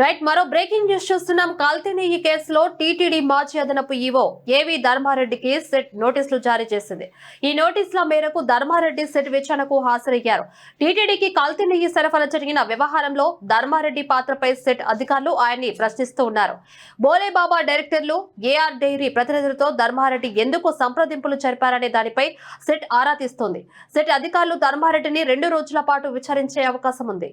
Right మరో breaking news చూస్తున్నాం. కాల్తీని ఈ కేసులో టీటీడీ మాజీ అదనపు ఈవో ఏవి ధర్మారెడ్డికి సెట్ నోటీసులు జారీ చేసింది. ఈ నోటీసుల మేరకు ధర్మారెడ్డి సెట్ విచారణకు హాజరయ్యారు. టీటీడీకి కాల్తీని ఈ సరఫరా జరిగిన వ్యవహారంలో ధర్మారెడ్డి పాత్రపై సెట్ అధికారులు ఆయన్ని ప్రశ్నిస్తూ ఉన్నారు. బోలేబాబా డైరెక్టర్లు ఏఆర్ డైరీ ప్రతినిధులతో ధర్మారెడ్డి ఎందుకు సంప్రదింపులు జరిపారనే దానిపై సెట్ ఆరా తీస్తోంది. సెట్ అధికారులు ధర్మారెడ్డిని రెండు రోజుల పాటు విచారించే అవకాశం ఉంది.